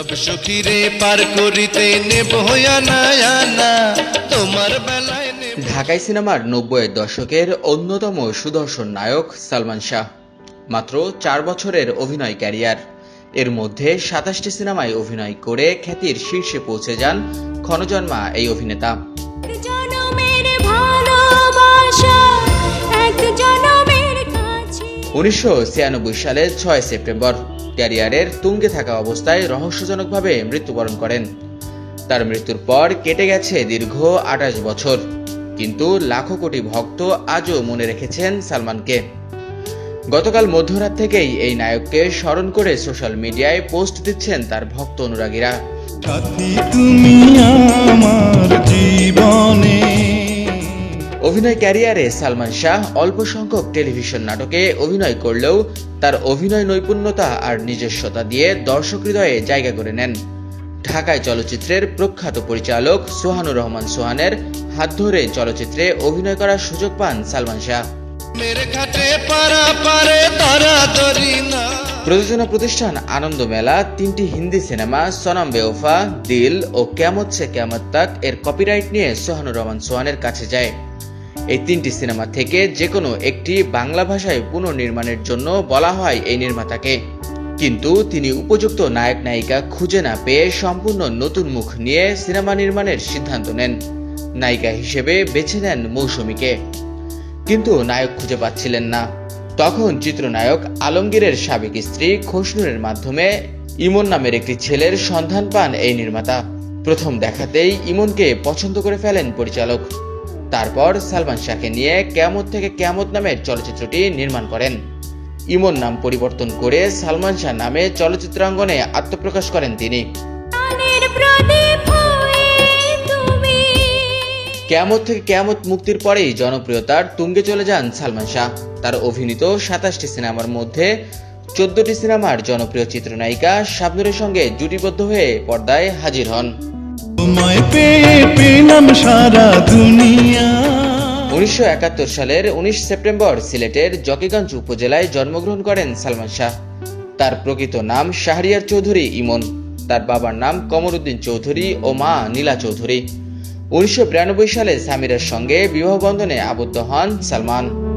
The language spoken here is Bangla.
সব সখীরে পার করিতে নেব আনা আনা তোমার বেলায় ঢাকাই সিনেমার নব্বইয়ের দশকের অন্যতম সুদর্শন নায়ক সালমান শাহ। মাত্র চার বছরের অভিনয় ক্যারিয়ার। এর মধ্যে সাতাশটি সিনেমায় অভিনয় করে খ্যাতির শীর্ষে পৌঁছে যান ক্ষণজন্মা এই অভিনেতা। উনিশশো ছিয়ানব্বই সালের ছয় সেপ্টেম্বর। ক্যারিয়ারের তুঙ্গে থাকা অবস্থায় রহস্যজনকভাবে মৃত্যুবরণ করেন। তার মৃত্যুর পর কেটে গেছে দীর্ঘ আঠাশ বছর। কিন্তু লাখো কোটি ভক্ত আজও মনে রেখেছেন সালমানকে। গতকাল মধ্যরাত থেকেই এই নায়ককে স্মরণ করে সোশ্যাল মিডিয়ায় পোস্ট দিচ্ছেন তার ভক্ত অনুরাগীরা। তুমি আমার জীবনে অভিনয় ক্যারিয়ারে সালমান শাহ অল্প সংখ্যক টেলিভিশন নাটকে অভিনয় করলেও তার অভিনয় নৈপুণ্যতা আর নিজস্বতা দিয়ে দর্শক হৃদয়ে জায়গা করে নেন। ঢাকায় চলচ্চিত্রের প্রখ্যাত পরিচালক সোহানুর রহমান সোহানের হাত ধরে চলচ্চিত্রে অভিনয় করার সুযোগ পান সালমান শাহ। প্রযোজনা প্রতিষ্ঠান আনন্দ মেলা তিনটি হিন্দি সিনেমা সনম বেওফা দিল ও ক্যামত সে ক্যামত তাক এর কপিরাইট নিয়ে সোহানুর রহমান সোহানের কাছে যায়। এই তিনটি সিনেমা থেকে যে কোনো একটি বাংলা ভাষায় পুনর্নির্মাণের জন্য বলা হয় এই নির্মাতাকে। কিন্তু তিনি উপযুক্ত নায়ক নায়িকা খুঁজে না পেয়ে সম্পূর্ণ নতুন মুখ নিয়ে সিনেমা নির্মাণের সিদ্ধান্ত নেন। নায়িকা হিসেবে বেছে নেন মৌসুমীকে। কিন্তু নায়ক খুঁজে পাচ্ছিলেন না। তখন চিত্রনায়ক আলমগীরের সাবেক স্ত্রী খসনুরের মাধ্যমে ইমন নামের একটি ছেলের সন্ধান পান এই নির্মাতা। প্রথম দেখাতেই ইমনকে পছন্দ করে ফেলেন পরিচালক। তারপর সালমান শাহকে নিয়ে কেমত থেকে কেমত নামের চলচ্চিত্রটি নির্মাণ করেন। ইমন নাম পরিবর্তন করে সালমান শাহ নামে চলচ্চিত্রাঙ্গনে আত্মপ্রকাশ করেন তিনি। কেয়ামত থেকে কেয়ামত মুক্তির পরেই জনপ্রিয়তার তুঙ্গে চলে যান সালমান শাহ। তার অভিনীত সাতাশটি সিনেমার মধ্যে চোদ্দটি সিনেমার জনপ্রিয় চিত্রনায়িকা শাবনুরের সঙ্গে জুটিবদ্ধ হয়ে পর্দায় হাজির হন। তোমায় একাত্তর সালের উনিশ সেপ্টেম্বর সিলেটের জকিগঞ্জ উপজেলায় জন্মগ্রহণ করেন সালমান শাহ। তার প্রকৃত নাম শাহরিয়ার চৌধুরী ইমন। তার বাবার নাম কমরুদ্দিন চৌধুরী ও মা নীলা চৌধুরী। উনিশশো বিরানব্বই সালে সামিরার সঙ্গে বিবাহ বন্ধনে আবদ্ধ হন সালমান।